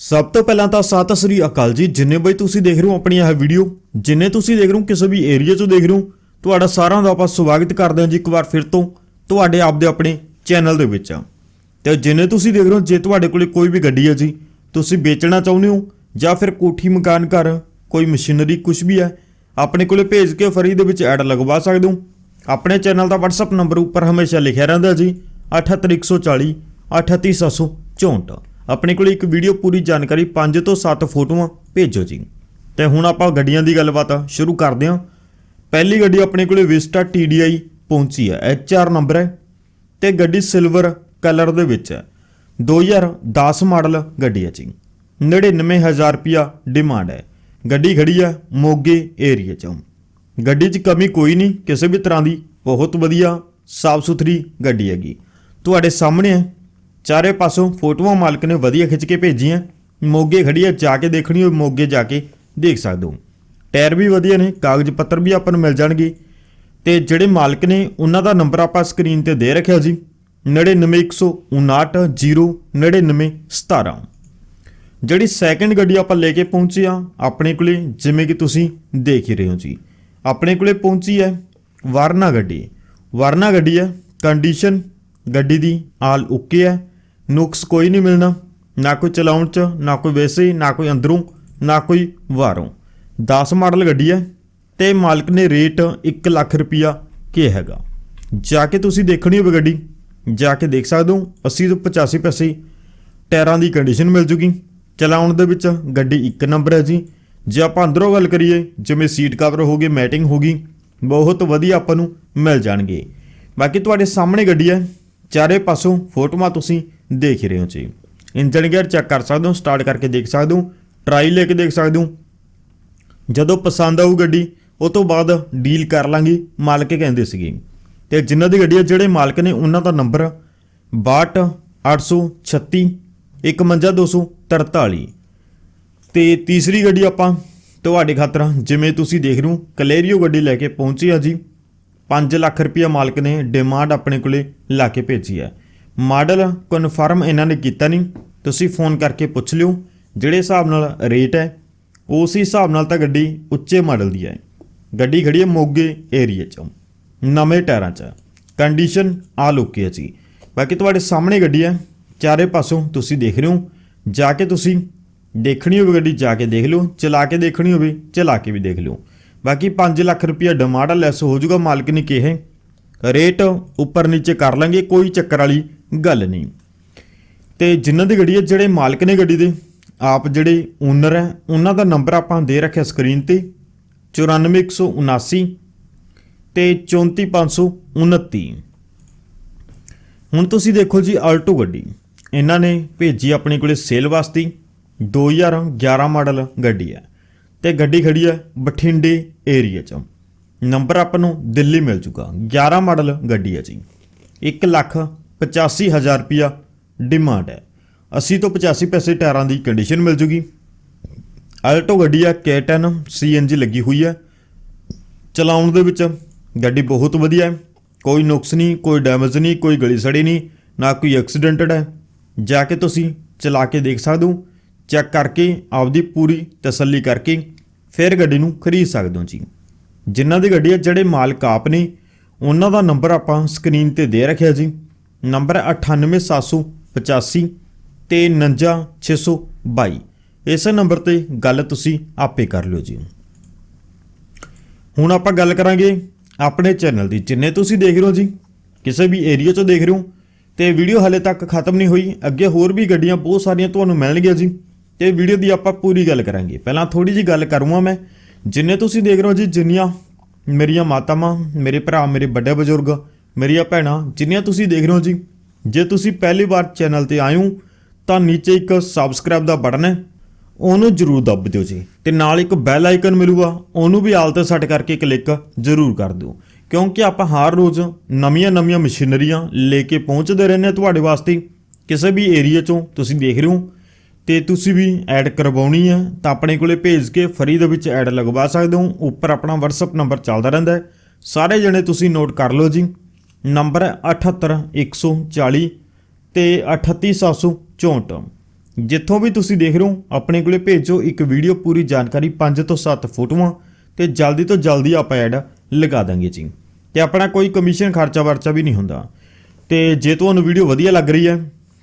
ਸਭ ਤੋਂ ਪਹਿਲਾਂ ਤਾਂ ਸਤਿ ਸ੍ਰੀ ਅਕਾਲ ਜੀ। ਜਿੰਨੇ ਬਈ ਤੁਸੀਂ ਦੇਖ ਰਹੇ ਹੋ ਆਪਣੀ ਇਹ ਵੀਡੀਓ ਜਿੰਨੇ ਤੁਸੀਂ ਦੇਖ ਰਹੇ ਹੋ ਕਿਸੇ ਵੀ ਏਰੀਆ 'ਚੋਂ ਦੇਖ ਰਹੇ ਹੋ, ਤੁਹਾਡਾ ਸਾਰਿਆਂ ਦਾ ਆਪਾਂ ਸਵਾਗਤ ਕਰਦੇ ਹਾਂ ਜੀ ਇੱਕ ਵਾਰ ਫਿਰ ਤੋਂ ਤੁਹਾਡੇ ਆਪਦੇ ਆਪਣੇ ਚੈਨਲ ਦੇ ਵਿੱਚ। ਤੇ ਜਿੰਨੇ ਤੁਸੀਂ ਦੇਖ ਰਹੇ ਹੋ, ਜੇ ਤੁਹਾਡੇ ਕੋਲੇ ਕੋਈ ਵੀ ਗੱਡੀ ਹੈ ਜੀ, ਤੁਸੀਂ ਵੇਚਣਾ ਚਾਹੁੰਦੇ ਹੋ ਜਾਂ ਫਿਰ ਕੋਠੀ ਮਕਾਨ ਘਰ, ਕੋਈ ਮਸ਼ੀਨਰੀ ਕੁਝ ਵੀ ਹੈ, ਆਪਣੇ ਕੋਲੇ ਭੇਜ ਕੇ ਫਰੀ ਦੇ ਵਿੱਚ ਐਡ ਲਗਵਾ ਸਕਦੇ ਹੋ। ਆਪਣੇ ਚੈਨਲ ਦਾ WhatsApp ਨੰਬਰ ਉੱਪਰ ਹਮੇਸ਼ਾ ਲਿਖਿਆ ਰਹਿੰਦਾ ਜੀ 78140 38764 ਆਪਣੇ ਕੋਲ ਇੱਕ ਵੀਡੀਓ ਪੂਰੀ ਜਾਣਕਾਰੀ 5 ਤੋਂ 7 ਫੋਟੋਆਂ ਭੇਜੋ ਜੀ। ਤੇ ਹੁਣ ਆਪਾਂ ਗੱਡੀਆਂ ਦੀ ਗੱਲਬਾਤ ਸ਼ੁਰੂ ਕਰਦੇ ਹਾਂ। ਪਹਿਲੀ ਗੱਡੀ ਆਪਣੇ ਕੋਲੇ ਵਿਸਟਾ TDI ਪਹੁੰਚੀ ਹੈ। HR ਨੰਬਰ ਹੈ ਤੇ ਗੱਡੀ ਸਿਲਵਰ ਕਲਰ ਦੇ ਵਿੱਚ ਹੈ। 2010 ਮਾਡਲ ਗੱਡੀ ਹੈ ਜੀ। 99000 ਰੁਪਿਆ ਡਿਮਾਂਡ ਹੈ। ਗੱਡੀ ਖੜੀ ਹੈ ਮੋਗੇ ਏਰੀਆ 'ਚੋਂ। ਗੱਡੀ 'ਚ ਕਮੀ ਕੋਈ ਨਹੀਂ, ਕਿਸੇ ਵੀ ਤਰ੍ਹਾਂ ਦੀ। ਬਹੁਤ ਵਧੀਆ ਸਾਫ਼ ਸੁਥਰੀ ਗੱਡੀ ਹੈਗੀ। ਤੁਹਾਡੇ ਸਾਹਮਣੇ ਹੈ ਚਾਰੇ ਪਾਸੋਂ ਫੋਟੋਆਂ ਮਾਲਕ ਨੇ ਵਧੀਆ ਖਿੱਚ ਕੇ ਭੇਜੀਆਂ। ਮੋਗੇ ਖੜੀ ਹੈ ਜਾ ਕੇ ਦੇਖਣੀ ਹੋਵੇ ਮੋਗੇ ਜਾ ਕੇ ਦੇਖ ਸਕਦੇ ਹੋ। ਟਾਇਰ ਵੀ ਵਧੀਆ ਨੇ, ਕਾਗਜ਼ ਪੱਤਰ ਵੀ ਆਪਾਂ ਨੂੰ ਮਿਲ ਜਾਣਗੇ। ਤੇ ਜਿਹੜੇ ਮਾਲਕ ਨੇ, ਉਹਨਾਂ ਦਾ ਨੰਬਰ ਆਪਾਂ ਸਕਰੀਨ ਤੇ ਦੇ ਰੱਖਿਆ ਜੀ 9915909917 ਜਿਹੜੀ ਸੈਕੰਡ ਗੱਡੀ ਆਪਾਂ ਲੈ ਕੇ ਪਹੁੰਚੇ ਆ ਆਪਣੇ ਕੋਲੇ, ਜਿਵੇਂ ਕਿ ਤੁਸੀਂ ਦੇਖ ਹੀ ਰਹੇ ਹੋ ਜੀ। ਆਪਣੇ ਕੋਲੇ ਪਹੁੰਚੀ ਹੈ ਵਰਨਾ ਗੱਡੀ। ਵਰਨਾ ਗੱਡੀ ਹੈ ਕੰਡੀਸ਼ਨ ਗੱਡੀ ਦੀ ਆਲ ਓਕੇ ਹੈ। ਨੁਕਸ ਕੋਈ ਨਹੀਂ ਮਿਲਣਾ। ਨਾ ਕੋਈ ਚਲਾਉਣ ਚ, ਨਾ ਕੋਈ ਵੈਸੇ ਨਾ ਕੋਈ ਅੰਦਰੋਂ, ਨਾ ਕੋਈ ਬਾਹਰੋਂ। 10 ਮਾਡਲ ਗੱਡੀ ਹੈ ਤੇ ਮਾਲਕ ਨੇ ਰੇਟ 1 ਲੱਖ ਰੁਪਿਆ ਕੀ ਹੈਗਾ। ਜਾ ਕੇ ਤੁਸੀਂ ਦੇਖਣੀ ਹੋਵੇ ਗੱਡੀ, ਜਾ ਕੇ ਦੇਖ ਸਕਦੇ ਹੋ 80 ਤੋਂ 85 ਪੈਸੇ ਟਾਇਰਾਂ ਦੀ ਕੰਡੀਸ਼ਨ ਮਿਲ ਜੂਗੀ। ਚਲਾਉਣ ਦੇ ਵਿੱਚ ਗੱਡੀ ਇੱਕ ਨੰਬਰ ਹੈ ਜੀ। ਜੇ ਆਪਾਂ ਅੰਦਰੋਂ ਗੱਲ ਕਰੀਏ, ਜਿਵੇਂ ਸੀਟ ਕਵਰ ਹੋ ਗਏ ਮੈਟਿੰਗ ਹੋ ਗਈ, ਬਹੁਤ ਵਧੀਆ ਆਪਾਂ ਨੂੰ ਮਿਲ ਜਾਣਗੇ। ਬਾਕੀ ਤੁਹਾਡੇ ਸਾਹਮਣੇ ਗੱਡੀ ਹੈ। ਚਾਰੇ ਪਾਸੋਂ ਫੋਟੋਆਂ ਤੁਸੀਂ ਦੇਖ ਰਹੇ ਹੋ ਜੀ। ਇੰਜਨ ਗੇਅਰ ਚੈੱਕ ਕਰ ਸਕਦੇ ਹੋ ਸਟਾਰਟ ਕਰਕੇ ਦੇਖ ਸਕਦੇ ਹੋ ਟਰਾਈ ਲੈ ਕੇ ਦੇਖ ਸਕਦੇ ਹੋ। ਜਦੋਂ ਪਸੰਦ ਆਊ ਗੱਡੀ, ਉਹ ਤੋਂ ਬਾਅਦ ਡੀਲ ਕਰ ਲਾਂਗੇ ਮਾਲਕ ਕਹਿੰਦੇ ਸੀਗੇ। ਤੇ ਜਿਨ੍ਹਾਂ ਦੀ ਗੱਡੀ ਹੈ ਜਿਹੜੇ ਮਾਲਕ ਨੇ, ਉਹਨਾਂ ਦਾ ਨੰਬਰ 62836 51243 ਤੇ ਤੀਸਰੀ ਗੱਡੀ ਆਪਾਂ ਤੁਹਾਡੇ ਖਾਤਰ ਜਿਵੇਂ ਤੁਸੀਂ ਦੇਖ ਰਹੇ ਹੋ, ਕਲੇਰੀਓ ਗੱਡੀ ਲੈ ਕੇ ਪਹੁੰਚੀ ਆ ਜੀ। 5 ਲੱਖ ਰੁਪਇਆ ਮਾਲਕ ਨੇ ਡਿਮਾਂਡ ਆਪਣੇ ਕੋਲੇ ਲਾ ਕੇ ਭੇਜੀ ਹੈ। ਮਾਡਲ ਕਨਫਰਮ ਇਹਨਾਂ ਨੇ ਕੀਤਾ ਨਹੀਂ। ਤੁਸੀਂ ਫੋਨ ਕਰਕੇ ਪੁੱਛ ਲਿਓ, ਜਿਹੜੇ ਹਿਸਾਬ ਨਾਲ ਰੇਟ ਹੈ, ਉਸ ਹਿਸਾਬ ਨਾਲ ਤਾਂ ਗੱਡੀ ਉੱਚੇ ਮਾਡਲ ਦੀ ਹੈ। ਗੱਡੀ ਖੜੀ ਹੈ ਮੋਗੇ ਏਰੀਆ 'ਚ, ਨਵੇਂ ਟਾਇਰਾਂ 'ਚ। ਕੰਡੀਸ਼ਨ ਆ ਓਕੇ ਹੈ ਜੀ। ਬਾਕੀ ਤੁਹਾਡੇ ਸਾਹਮਣੇ ਗੱਡੀ ਹੈ, ਚਾਰੇ ਪਾਸੋਂ ਤੁਸੀਂ ਦੇਖ ਰਹੇ ਹੋ। ਜਾ ਕੇ ਤੁਸੀਂ ਦੇਖਣੀ ਹੋਵੇ ਗੱਡੀ, ਜਾ ਕੇ ਦੇਖ ਲਓ। ਚਲਾ ਕੇ ਦੇਖਣੀ ਹੋਵੇ, ਚਲਾ ਕੇ ਵੀ ਦੇਖ ਲਿਓ। ਬਾਕੀ 5 ਲੱਖ ਰੁਪਇਆ ਡਿਮਾਂਡ ਲੈਸ ਹੋ ਜਾਊਗਾ, ਮਾਲਕ ਨੇ ਕਿਹਾ। ਰੇਟ ਉੱਪਰ ਨੀਚੇ ਕਰ ਲਾਂਗੇ, ਕੋਈ ਚੱਕਰ ਵਾਲੀ ਗੱਲ ਨਹੀਂ। ਤੇ ਜਿਨ੍ਹਾਂ ਦੀ ਗੱਡੀ ਹੈ ਜਿਹੜੇ ਮਾਲਕ ਨੇ ਗੱਡੀ ਦੇ, ਆਪ ਜਿਹੜੇ ਓਨਰ ਹੈ ਉਹਨਾਂ ਦਾ ਨੰਬਰ ਆਪਾਂ ਦੇ ਰੱਖਿਆ ਸਕਰੀਨ ਤੇ 94179 ਤੇ 34529 ਹੁਣ ਤੁਸੀਂ ਦੇਖੋ ਜੀ ਆਲਟੋ ਗੱਡੀ, ਇਹਨਾਂ ਨੇ ਭੇਜੀ ਆਪਣੇ ਕੋਲੇ ਸੇਲ ਵਾਸਤੇ 2011 ਮਾਡਲ ਗੱਡੀ ਹੈ ਤੇ ਗੱਡੀ ਖੜੀ ਹੈ ਬਠਿੰਡੇ ਏਰੀਆ 'ਚ। ਨੰਬਰ ਆਪਾਂ ਨੂੰ ਦਿੱਲੀ ਮਿਲ ਚੁੱਕਾ। 11 ਮਾਡਲ ਗੱਡੀ ਹੈ ਜੀ। 1 ਲੱਖ 85 ਹਜ਼ਾਰ ਰੁਪਿਆ ਡਿਮਾਂਡ ਹੈ। 80 ਤੋਂ 85 ਪੈਸੇ ਟਾਇਰਾਂ ਦੀ ਕੰਡੀਸ਼ਨ ਮਿਲ ਜੂਗੀ। ਆਲਟੋ ਗੱਡੀ ਹੈ K10 CNG ਲੱਗੀ ਹੋਈ ਹੈ। ਚਲਾਉਣ ਦੇ ਵਿੱਚ ਗੱਡੀ ਬਹੁਤ ਵਧੀਆ ਹੈ। ਕੋਈ ਨੁਕਸ ਨਹੀਂ, ਕੋਈ ਡੈਮੇਜ ਨਹੀਂ, ਕੋਈ ਗਲੀ ਸੜੀ ਨਹੀਂ, ਨਾ ਕੋਈ ਐਕਸੀਡੈਂਟਡ ਹੈ। ਜਾ ਕੇ ਤੁਸੀਂ ਚਲਾ ਕੇ ਦੇਖ ਸਕਦੇ ਹੋ। ਚੈੱਕ ਕਰਕੇ, ਆਪਦੀ ਪੂਰੀ ਤਸੱਲੀ ਕਰਕੇ ਫਿਰ ਗੱਡੀ ਨੂੰ ਖਰੀਦ ਸਕਦੇ ਹੋ ਜੀ। ਜਿਨ੍ਹਾਂ ਦੀ ਗੱਡੀ ਹੈ ਜਿਹੜੇ ਮਾਲਕ ਆਪ ਨੇ, ਉਹਨਾਂ ਦਾ ਨੰਬਰ ਆਪਾਂ ਸਕਰੀਨ ਤੇ ਦੇ ਰੱਖਿਆ ਜੀ। ਨੰਬਰ ਹੈ 98785 ਤੇ 49622 ਇਸ ਨੰਬਰ ਤੇ ਗੱਲ ਤੁਸੀਂ ਆਪੇ ਕਰ ਲਿਓ ਜੀ। ਹੁਣ ਆਪਾਂ ਗੱਲ ਕਰਾਂਗੇ ਆਪਣੇ ਚੈਨਲ ਦੀ। ਜਿੰਨੇ ਤੁਸੀਂ ਦੇਖ ਰਹੇ ਹੋ ਜੀ, ਕਿਸੇ ਵੀ ਏਰੀਆ 'ਚੋਂ ਦੇਖ ਰਹੇ ਹੋ, ਤੇ ਵੀਡੀਓ ਹਲੇ ਤੱਕ ਖਤਮ ਨਹੀਂ ਹੋਈ, ਅੱਗੇ ਹੋਰ ਵੀ ਗੱਡੀਆਂ ਬਹੁਤ ਸਾਰੀਆਂ ਤੁਹਾਨੂੰ ਮਿਲਣਗੀਆਂ ਜੀ। ਤੇ ਵੀਡੀਓ ਦੀ ਆਪਾਂ ਪੂਰੀ ਗੱਲ ਕਰਾਂਗੇ। ਪਹਿਲਾਂ ਥੋੜੀ ਜੀ ਗੱਲ ਕਰੂੰਗਾ ਮੈਂ। ਜਿੰਨੇ ਤੁਸੀਂ ਦੇਖ ਰਹੇ ਹੋ ਜੀ, ਜਿੰਨੀਆਂ ਮੇਰੀਆਂ ਮਾਤਾਵਾਂ, ਮੇਰੇ ਭਰਾ, ਮੇਰੇ ਵੱਡੇ ਬਜ਼ੁਰਗ, ਮੇਰੀਆਂ ਭੈਣਾਂ, ਜਿੰਨੀਆਂ ਤੁਸੀਂ ਦੇਖ ਰਹੇ ਹੋ ਜੀ, ਜੇ ਤੁਸੀਂ ਪਹਿਲੀ ਵਾਰ ਚੈਨਲ ਤੇ ਆਏ ਹੋ, ਤਾਂ ਨੀਚੇ ਇੱਕ ਸਬਸਕ੍ਰਾਈਬ ਦਾ ਬਟਨ ਹੈ। ਉਹਨੂੰ ਜਰੂਰ ਦੱਬ ਦਿਓ ਜੀ। ਤੇ ਨਾਲ ਇੱਕ ਬੈਲ ਆਈਕਨ ਮਿਲੂਗਾ, ਉਹਨੂੰ ਵੀ ਆਲ ਤੇ ਸੈੱਟ ਕਰਕੇ ਕਲਿੱਕ ਜਰੂਰ ਕਰ ਦਿਓ। ਕਿਉਂਕਿ ਆਪਾਂ ਹਰ ਰੋਜ਼ ਨਵੀਆਂ-ਨਵੀਆਂ ਮਸ਼ੀਨਰੀਆਂ ਲੈ ਕੇ ਪਹੁੰਚਦੇ ਰਹਿੰਦੇ ਹਾਂ ਤੁਹਾਡੇ ਵਾਸਤੇ। ਕਿਸੇ ਵੀ ਏਰੀਆ ਚੋਂ ਤੁਸੀਂ ਦੇਖ ਰਹੇ ਹੋ ਤੇ ਤੁਸੀਂ ਵੀ ਐਡ ਕਰਵਾਉਣੀ ਹੈ ਤਾਂ ਆਪਣੇ ਕੋਲੇ ਭੇਜ ਕੇ ਫਰੀ ਦੇ ਵਿੱਚ ਐਡ ਲਗਵਾ ਸਕਦੇ ਹੋ। ਉੱਪਰ ਆਪਣਾ WhatsApp ਨੰਬਰ ਚੱਲਦਾ ਰਹਿੰਦਾ ਹੈ। ਸਾਰੇ ਜਣੇ ਤੁਸੀਂ ਨੋਟ ਕਰ ਲਓ ਜੀ। ਨੰਬਰ ਹੈ 78140 ਤੇ 38764 ਜਿੱਥੋਂ ਵੀ ਤੁਸੀਂ ਦੇਖ ਰਹੇ ਹੋ, ਆਪਣੇ ਕੋਲੇ ਭੇਜੋ ਇੱਕ ਵੀਡੀਓ ਪੂਰੀ ਜਾਣਕਾਰੀ 5 ਤੋਂ 7 ਫੋਟੋਆਂ ਤੇ ਜਲਦੀ ਤੋਂ ਜਲਦੀ ਆਪਾਂ ਐਡ ਲਗਾ ਦਾਂਗੇ ਜੀ। ਤੇ ਆਪਣਾ ਕੋਈ ਕਮਿਸ਼ਨ ਖਰਚਾ ਵਰਚਾ ਵੀ ਨਹੀਂ ਹੁੰਦਾ। ਤੇ ਜੇ ਤੁਹਾਨੂੰ ਵੀਡੀਓ ਵਧੀਆ ਲੱਗ ਰਹੀ ਹੈ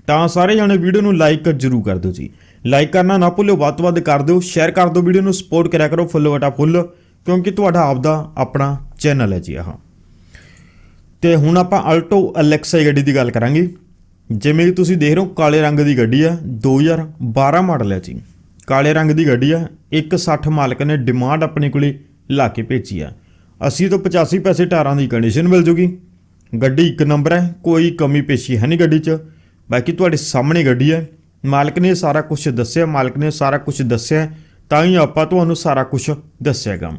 ਤਾਂ ਸਾਰੇ ਜਣੇ ਵੀਡੀਓ ਨੂੰ ਲਾਈਕ ਜ਼ਰੂਰ ਕਰ ਦਿਓ ਜੀ। ਲਾਈਕ ਕਰਨਾ ਨਾ ਭੁੱਲਿਓ, ਵੱਧ ਤੋਂ ਵੱਧ ਕਰ ਦਿਓ ਸ਼ੇਅਰ ਕਰ ਦਿਓ ਵੀਡੀਓ ਨੂੰ ਸਪੋਰਟ ਕਰਿਆ ਕਰੋ ਫੁੱਲ ਵਟਾ ਫੁੱਲ, ਕਿਉਂਕਿ ਤੁਹਾਡਾ ਆਪਦਾ ਆਪਣਾ ਚੈਨਲ ਹੈ ਜੀ ਆਹ। ਤੇ ਹੁਣ ਆਪਾਂ ਅਲਟੋ ਅਲੈਕਸਾ ਗੱਡੀ ਦੀ ਗੱਲ ਕਰਾਂਗੇ। ਜਿਵੇਂ ਕਿ ਤੁਸੀਂ ਦੇਖ ਰਹੇ ਹੋ, ਕਾਲੇ ਰੰਗ ਦੀ ਗੱਡੀ ਆ 2012 ਮਾਡਲ ਹੈ ਜੀ। ਕਾਲੇ ਰੰਗ ਦੀ ਗੱਡੀ ਆ 160 ਮਾਲਕ ਨੇ ਡਿਮਾਂਡ ਆਪਣੇ ਕੋਲੇ ਲਾ ਕੇ ਭੇਜੀ ਆ। 80 ਤੋਂ 85 ਪੈਸੇ ਟਾਇਰਾਂ ਦੀ ਕੰਡੀਸ਼ਨ ਮਿਲ ਜੂਗੀ। ਗੱਡੀ ਇੱਕ ਨੰਬਰ ਹੈ, ਕੋਈ ਕਮੀ ਪੇਸ਼ੀ ਹੈ ਨਹੀਂ ਗੱਡੀ 'ਚ। ਬਾਕੀ ਤੁਹਾਡੇ ਸਾਹਮਣੇ ਗੱਡੀ ਹੈ। ਮਾਲਕ ਨੇ ਸਾਰਾ ਕੁਝ ਦੱਸਿਆ ਮਾਲਕ ਨੇ ਸਾਰਾ ਕੁਝ ਦੱਸਿਆ ਤਾਂ ਹੀ ਆਪਾਂ ਤੁਹਾਨੂੰ ਸਾਰਾ ਕੁਝ ਦੱਸਿਆਗਾ।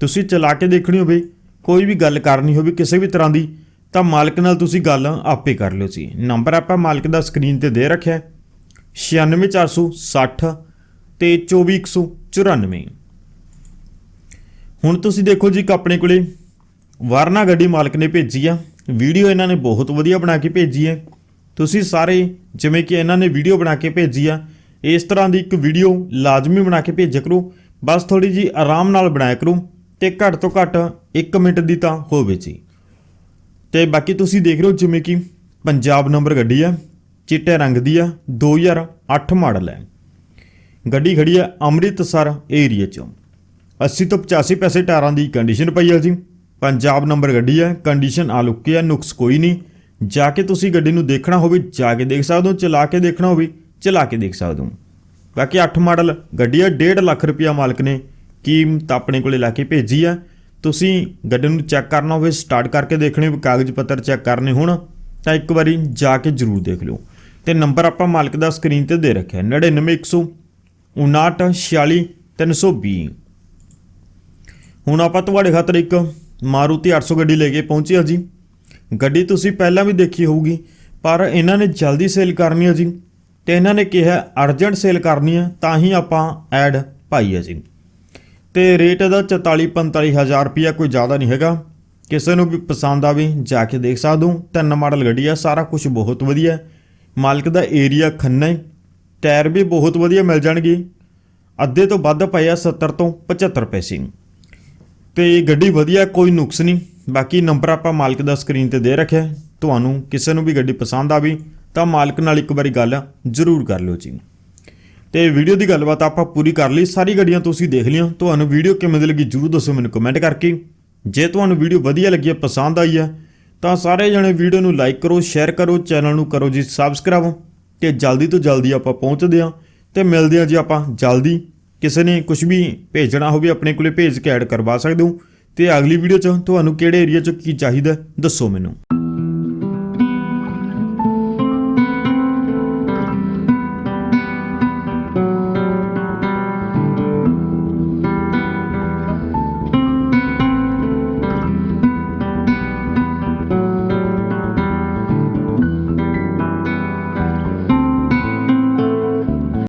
ਤੁਸੀਂ ਚਲਾ ਕੇ ਦੇਖਣੀ ਹੋਵੇ ਕੋਈ ਵੀ ਗੱਲ ਕਰਨੀ ਹੋਵੇ ਕਿਸੇ ਵੀ ਤਰ੍ਹਾਂ ਦੀ ਤਾਂ ਮਾਲਕ ਨਾਲ ਤੁਸੀਂ ਗੱਲ ਆਪੇ ਕਰ ਲਿਓ ਜੀ ਨੰਬਰ ਆਪਾਂ ਮਾਲਕ ਦਾ ਸਕਰੀਨ ਤੇ ਦੇ ਰੱਖਿਆ ਹੈ, 96460 ਤੇ 24194 ਹੁਣ ਤੁਸੀਂ ਦੇਖੋ ਜੀ ਇੱਕ ਆਪਣੇ ਕੋਲੇ ਵਾਰਨਾ ਗੱਡੀ ਮਾਲਕ ਨੇ ਭੇਜੀ ਆ। ਵੀਡੀਓ ਇਹਨਾਂ ਨੇ ਬਹੁਤ ਵਧੀਆ ਬਣਾ ਕੇ ਭੇਜੀ ਹੈ। ਤੁਸੀਂ ਸਾਰੇ ਜਿਵੇਂ ਕਿ ਇਹਨਾਂ ਨੇ ਵੀਡੀਓ ਬਣਾ ਕੇ ਭੇਜੀ ਆ, ਇਸ ਤਰ੍ਹਾਂ ਦੀ ਇੱਕ ਵੀਡੀਓ ਲਾਜ਼ਮੀ ਬਣਾ ਕੇ ਭੇਜਿਆ ਕਰੋ। ਬਸ ਥੋੜੀ ਜੀ ਆਰਾਮ ਨਾਲ ਬਣਾਇਆ ਕਰੋ ਤੇ ਘੱਟ ਤੋਂ ਘੱਟ 1 ਮਿੰਟ ਦੀ ਤਾਂ ਹੋਵੇ ਜੀ। ਤੇ ਬਾਕੀ ਤੁਸੀਂ ਦੇਖ ਰਹੇ ਹੋ ਜਿਵੇਂ ਕਿ ਪੰਜਾਬ ਨੰਬਰ ਗੱਡੀ ਆ, ਚਿੱਟੇ ਰੰਗ ਦੀ ਆ 2008 ਮਾਡਲ ਹੈ। ਗੱਡੀ ਖੜੀ ਆ ਅੰਮ੍ਰਿਤਸਰ ਏਰੀਆ ਚੋਂ। 80 ਤੋਂ 85 ਪੈਸੇ ਟਾਇਰਾਂ ਦੀ ਕੰਡੀਸ਼ਨ ਪਈ ਆ ਜੀ। ਪੰਜਾਬ ਨੰਬਰ ਗੱਡੀ ਆ ਕੰਡੀਸ਼ਨ ਆ ਲੁੱਕੀ ਆ, ਨੁਕਸ ਕੋਈ ਨਹੀਂ। ਜਾ ਕੇ ਤੁਸੀਂ ਗੱਡੀ ਨੂੰ ਦੇਖਣਾ ਹੋਵੇ, ਜਾ ਕੇ ਦੇਖ ਸਕਦੇ ਹੋ, ਚਲਾ ਕੇ ਦੇਖਣਾ ਹੋਵੇ, ਚਲਾ ਕੇ ਦੇਖ ਸਕਦੇ ਹੋ। ਬਾਕੀ 8 ਮਾਡਲ ਗੱਡੀ ਆ 1.5 ਲੱਖ ਰੁਪਇਆ ਮਾਲਕ ਨੇ ਕੀਮਤ ਆਪਣੇ ਕੋਲੇ ਲਾ ਕੇ ਭੇਜੀ ਆ। ਤੁਸੀਂ ਗੱਡੀ ਨੂੰ ਚੈੱਕ ਕਰਨਾ ਹੋਵੇ, ਸਟਾਰਟ ਕਰਕੇ ਦੇਖਣੇ ਹੋਵੇ, ਕਾਗਜ਼ ਪੱਤਰ ਚੈੱਕ ਕਰਨੇ ਹੋਣ, ਤਾਂ ਇੱਕ ਵਾਰੀ ਜਾ ਕੇ ਜ਼ਰੂਰ ਦੇਖ ਲਿਓ। ਤੇ ਨੰਬਰ ਆਪਾਂ ਮਾਲਕ ਦਾ ਸਕਰੀਨ ਤੇ ਦੇ ਰੱਖਿਆ 99159 ਹੁਣ ਆਪਾਂ ਤੁਹਾਡੇ ਖਾਤਰ ਇੱਕ ਮਾਰੂਤੀ 800 ਗੱਡੀ ਲੈ ਕੇ ਪਹੁੰਚੇ ਹਾਂ ਜੀ। ਗੱਡੀ ਤੁਸੀਂ ਪਹਿਲਾਂ ਵੀ ਦੇਖੀ ਹੋਊਗੀ, ਪਰ ਇਹਨਾਂ ਨੇ ਜਲਦੀ ਸੇਲ ਕਰਨੀ ਹੈ ਜੀ। ਤੇ ਇਹਨਾਂ ਨੇ ਕਿਹਾ, ਅਰਜੈਂਟ ਸੇਲ ਕਰਨੀ ਹੈ, ਤਾਂ ਹੀ ਆਪਾਂ ਐਡ ਪਾਈ ਹੈ ਜੀ। ਤੇ ਰੇਟ ਇਹਦਾ 44 45 ਹਜ਼ਾਰ ਰੁਪਿਆ ਕੋਈ ਜ਼ਿਆਦਾ ਨਹੀਂ ਹੈਗਾ। ਕਿਸੇ ਨੂੰ ਵੀ ਪਸੰਦ ਆਵੇ, ਜਾ ਕੇ ਦੇਖ ਸਕਦੇ ਹੋ। ਤਿੰਨ ਮਾਡਲ ਗੱਡੀ ਆ, ਸਾਰਾ ਕੁਝ ਬਹੁਤ ਵਧੀਆ ਮਾਲਕ ਦਾ ਏਰੀਆ ਖੰਨਾ ਹੈ। ਟਾਇਰ ਵੀ ਬਹੁਤ ਵਧੀਆ ਮਿਲ ਜਾਣਗੇ। ਅੱਧੇ ਤੋਂ ਵੱਧ ਪਏ ਆ 70 ਤੋਂ 75 ਪੈਸੇ। ਤੇ ਗੱਡੀ ਵਧੀਆ, ਕੋਈ ਨੁਕਸ ਨਹੀਂ। ਬਾਕੀ ਨੰਬਰ ਆਪਾਂ ਮਾਲਕ ਦਾ ਸਕਰੀਨ ਤੇ ਦੇ ਰੱਖਿਆ ਤੁਹਾਨੂੰ ਕਿਸੇ ਨੂੰ ਵੀ ਗੱਡੀ ਪਸੰਦ ਆਵੇ ਤਾਂ ਮਾਲਕ ਨਾਲ ਇੱਕ ਵਾਰੀ ਗੱਲ ਜ਼ਰੂਰ ਕਰ ਲਿਓ ਜੀ। ਤੇ ਵੀਡੀਓ ਦੀ ਗੱਲਬਾਤ ਆਪਾਂ ਪੂਰੀ ਕਰ ਲਈ। ਸਾਰੀ ਗੱਡੀਆਂ ਤੁਸੀਂ ਦੇਖ ਲਈਆਂ। ਤੁਹਾਨੂੰ ਵੀਡੀਓ ਕਿਵੇਂ ਦੀ ਲੱਗੀ ਜਰੂਰ ਦੱਸੋ ਮੈਨੂੰ ਕਮੈਂਟ ਕਰਕੇ। ਜੇ ਤੁਹਾਨੂੰ ਵੀਡੀਓ ਵਧੀਆ ਲੱਗੀ ਹੈ, ਪਸੰਦ ਆਈ ਹੈ, ਤਾਂ ਸਾਰੇ ਜਣੇ ਵੀਡੀਓ ਨੂੰ ਲਾਈਕ ਕਰੋ ਸ਼ੇਅਰ ਕਰੋ ਚੈਨਲ ਨੂੰ ਕਰੋ ਜੀ ਸਬਸਕ੍ਰਾਈਬ ਤੇ ਜਲਦੀ ਤੋਂ ਜਲਦੀ ਆਪਾਂ ਪਹੁੰਚਦੇ ਹਾਂ ਤੇ ਮਿਲਦੇ ਹਾਂ ਜੀ ਆਪਾਂ ਜਲਦੀ। ਕਿਸੇ ਨੇ ਕੁਝ ਵੀ ਭੇਜਣਾ ਹੋਵੇ, ਆਪਣੇ ਕੋਲੇ ਭੇਜ ਕੇ ਐਡ ਕਰਵਾ ਸਕਦੇ ਹੋ। ਤੇ ਅਗਲੀ ਵੀਡੀਓ 'ਚ ਤੁਹਾਨੂੰ ਕਿਹੜੇ ਏਰੀਆ 'ਚ ਕੀ ਚਾਹੀਦਾ ਦੱਸੋ ਮੈਨੂੰ।